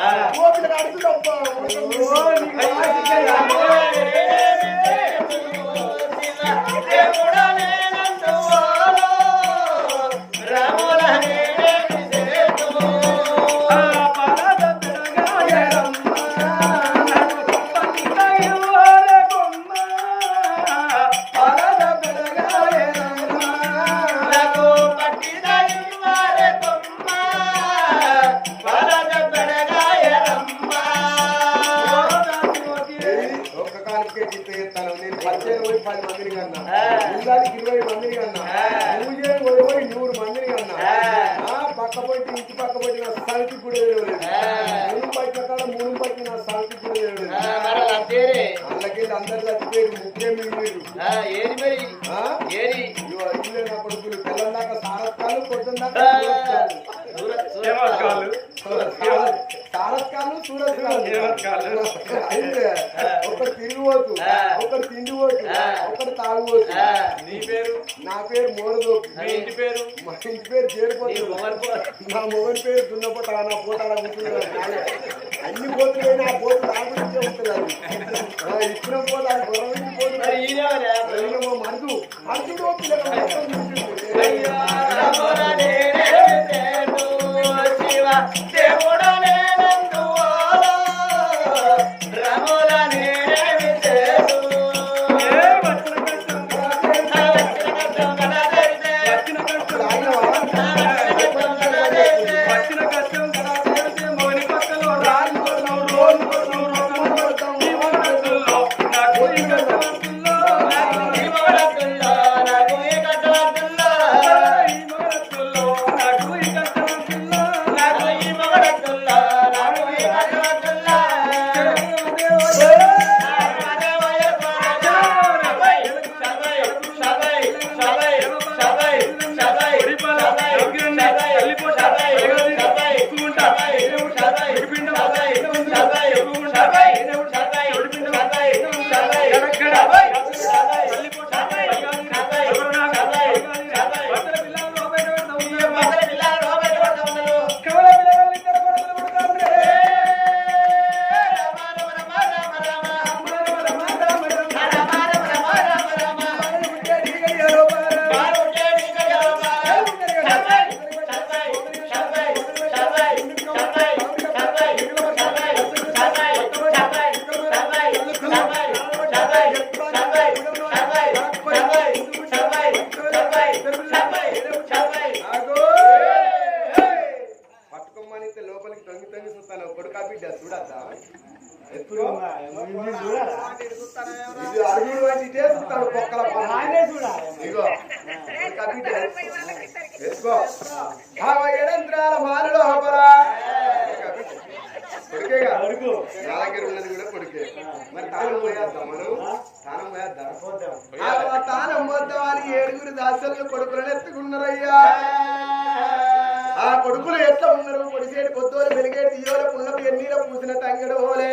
我们的大理石洞房我们的 అందరు చచ్చిపోయి ముగ్గురే ఏది మరి? ఆ? ఏది? ఇదిగో ఇల్లే నా కొడుకులు పిల్లల దాకా సారత్కాలు పొద్దున్న సూరత్కాలు. సూరత్కాలు అయితే ఒకటి తిరుగుబోతు ఒకటి తిండిపోతు. ఒకటి తాగుబోతు. నీ పేరు? నా పేరు మోరదోపు మీ ఇంటి పేరు? మా ఇంటి పేరు నీ చేరిపోతు నా మొగని పేరు దున్నపోట నా పోతాడ కూర్చున్నాడు అన్ని పోతులే నా పోతు నా గురించే ఉంటున్నారు ఇచ్చిన పోతు గొడవ పోతు? మా మరుదు మరుదుడు పిల్లలు మొత్తం ఎప్పుడు ఇది అడుగుడు వచ్చి ఇటే చూస్తాడు పొక్కల పొక్క. ఇగో కొడుకా బిడ్డ ఎత్తుకో ఆవ ఎడంత్రాల మానలో హోపరా. కొడుకేగా నా దగ్గర ఉన్నది కూడా కొడుకే. మరి తానం పోయేద్దాం మనం తానం పోయేద్దాం ఆ తానం పోద్దాం అని ఏడుగురు దాసలు కొడుకులను ఎత్తుకున్నారయ్యా. ఆ కొడుకులు ఎట్లా ఉన్నారు? పొడిసేటి కొత్తోలు వెలిగేటి తీయోల పుల్లపు ఎన్నీల పూసిన తంగడు ఓలే.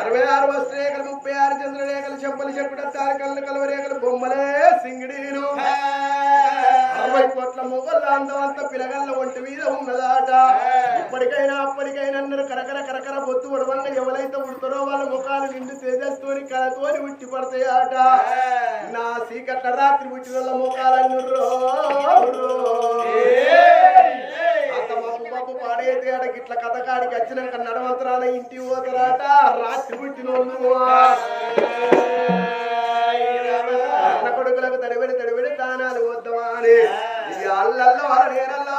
అరవై ఆరు వస్త్రేఖలు ముప్పై ఆరు చంద్రరేఖలు చెంపలు చెప్పుట తారకలు కలవరేఖలు బొమ్మలే సింగిడీలు. అరవై కోట్ల మొగళ్ళ అందం అంత పిలగల్ల ఒంటి మీద ఉన్నదాట. ఇప్పటికైనా అప్పటికైనా అన్నారు కరకర కరకర బొత్తు ఉడవంగా ఎవరైతే ఉడతారో వాళ్ళ ముఖాలు నిండు తేజస్తోని కలతోని ఉట్టి పడతాయి ఆట నా సీకట్ల రాత్రి ఉట్టి వల్ల ముఖాలన్నీ మబ్బు పాడైతే ఆడ గిట్ల కథకాడికి వచ్చినాక నడవంతరాల ఇంటి పోతరాట. రాత్రి పుట్టిన అన్న కొడుకులకు తడిబడి తడిబడి దానాలు వద్దామా అని. అల్లల్లో వాళ్ళ నేరల్లో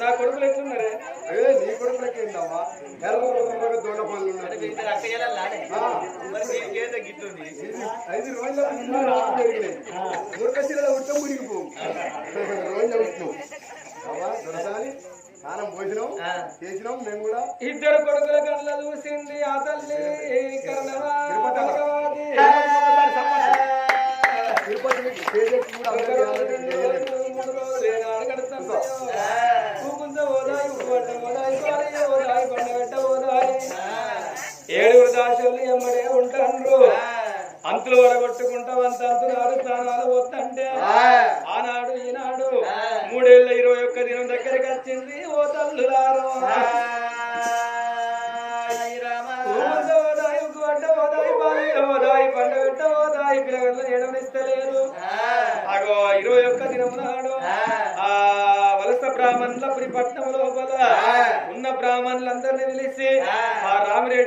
నా కొడుకులు ఎట్లున్నారే? అదే నీ కొడుకులకి ఏంటమ్మా ఎర్రగా దొండ పనులు ఐదు రోజుల మురకశీలలో ఉడతా మురిగిపోం రోజుల ఉడుతున్నాం దొరసాలి స్నానం పోసినాం చేసినాం మేము కూడా. ఇద్దరు కొడుకుల కళ్ళ చూసి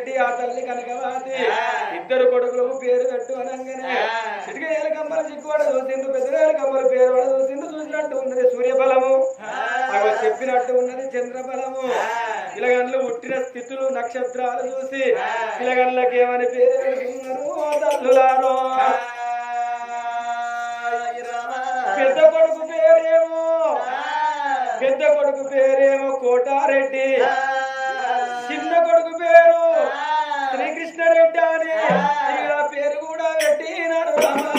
పెట్టి ఆ తల్లి కనకవాది ఇద్దరు కొడుకులకు పేరు పెట్టు అనగానే. చిటిక ఏలకమ్మల చిక్కువాడు చూసిండు పెద్ద ఏలకమ్మల పేరు వాడు చూసిండు చూసినట్టు ఉన్నది సూర్యఫలము అవి చెప్పినట్టు ఉన్నది చంద్రఫలము పిలగండ్లు పుట్టిన స్థితులు నక్షత్రాలు చూసి పిలగండ్లకి ఏమని పేరు పెడుతున్నారు? పెద్ద కొడుకు పేరేమో? పెద్ద కొడుకు పేరేమో కోటారెడ్డి. చిన్న కొడుకు పేరు కృష్ణారెడ్డి అని పేరు కూడా పెట్టినాడు రామ.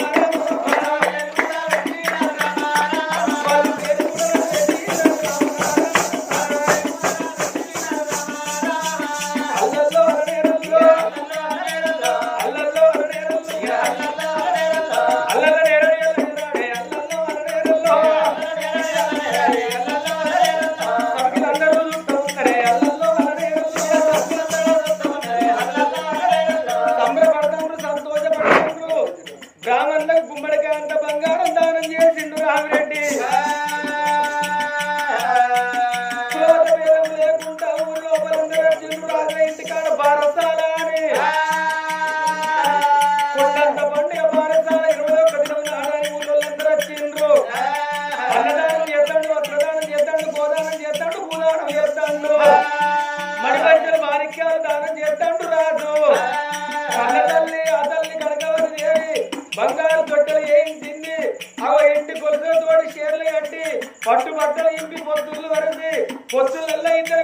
பட்டு பட்டல இம்பி பொத்துள்ள வருது. பொத்துல எல்லாம் இந்த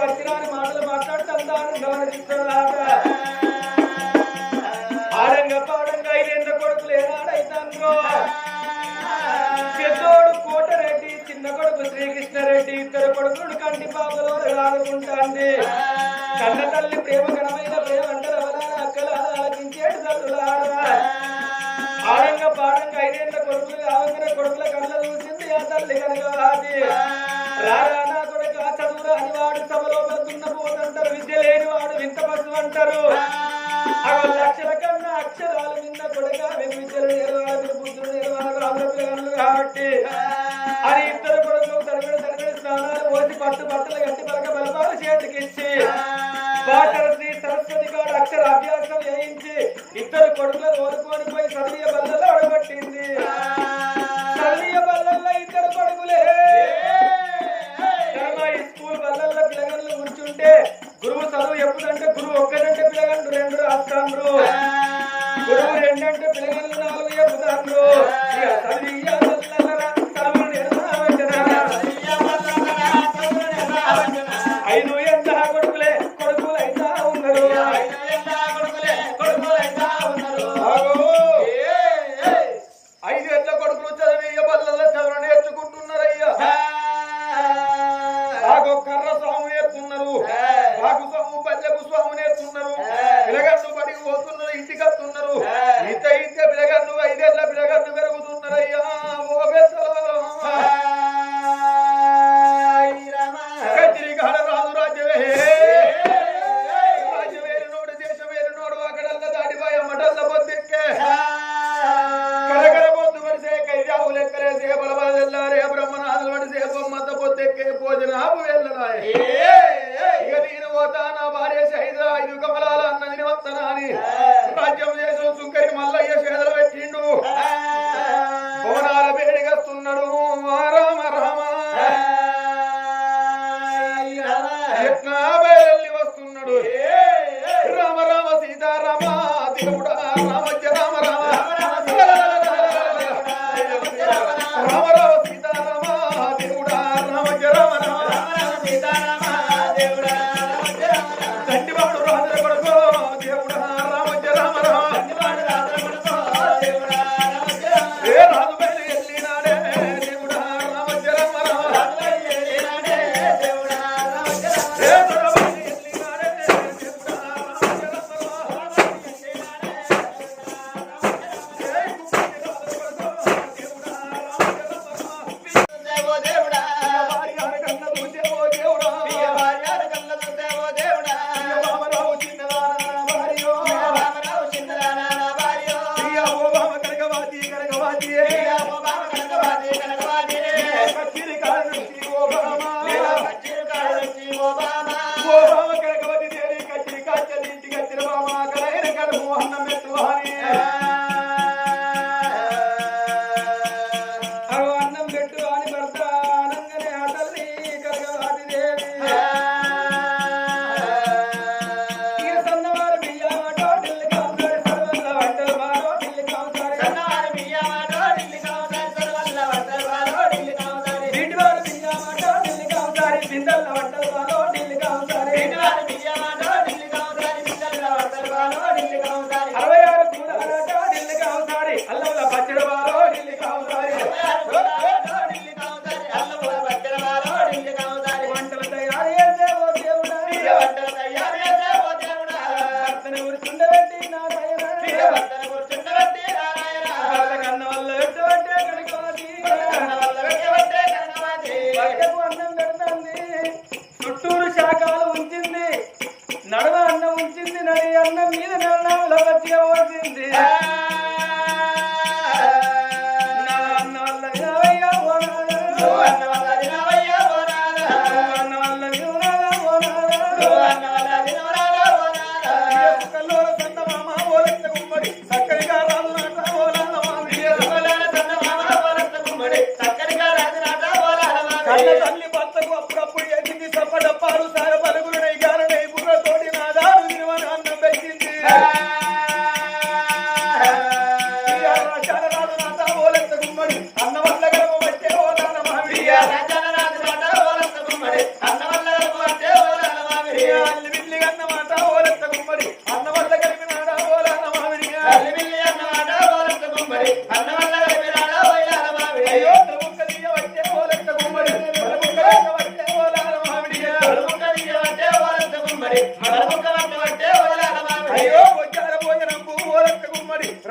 వచ్చిన మాటలు మాట్లాడుతూ అందరూ గమనిస్తున్నారు బతికించి డాక్టర్ శ్రీ సరస్వతి గారు అక్షర అభ్యాసం చేయించి ఇద్దరు కొడుకులను ఓడుకొని పోయి చదివే బల్లలు అడగొట్టింది పోతున్నారు ఇంటికి వస్తున్నారు.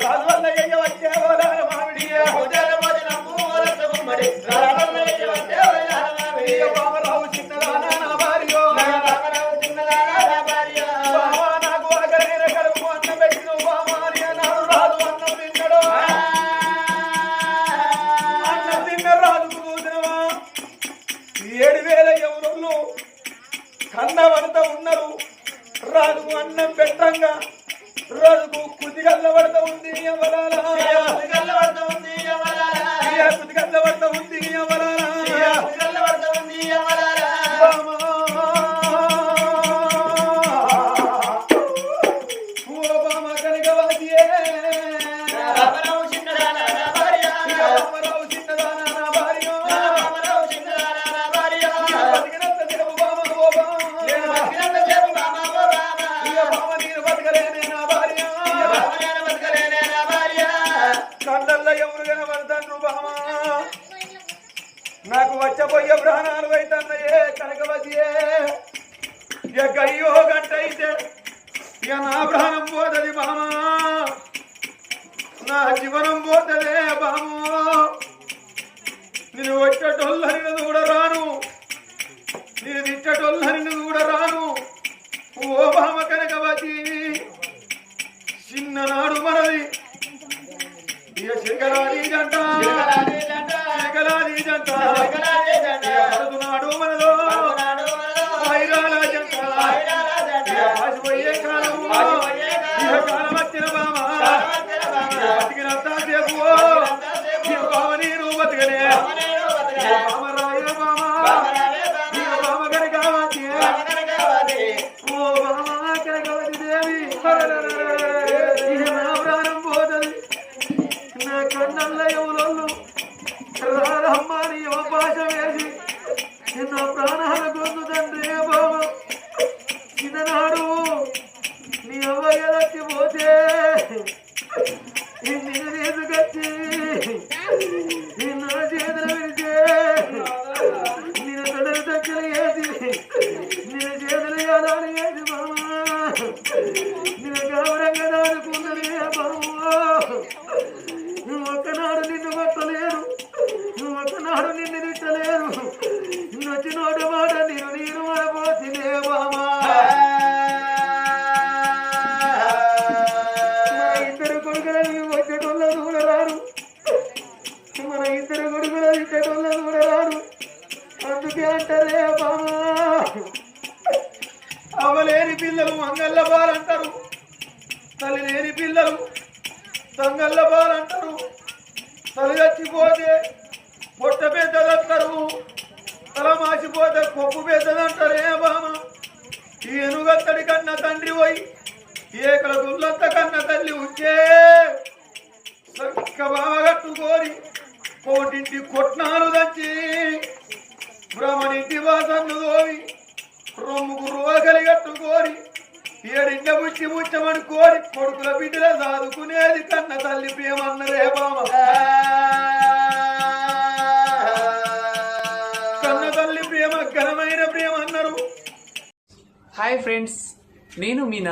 ¡Vamos! శేఖరాజంట శేఖరాజంట శేఖరాజంట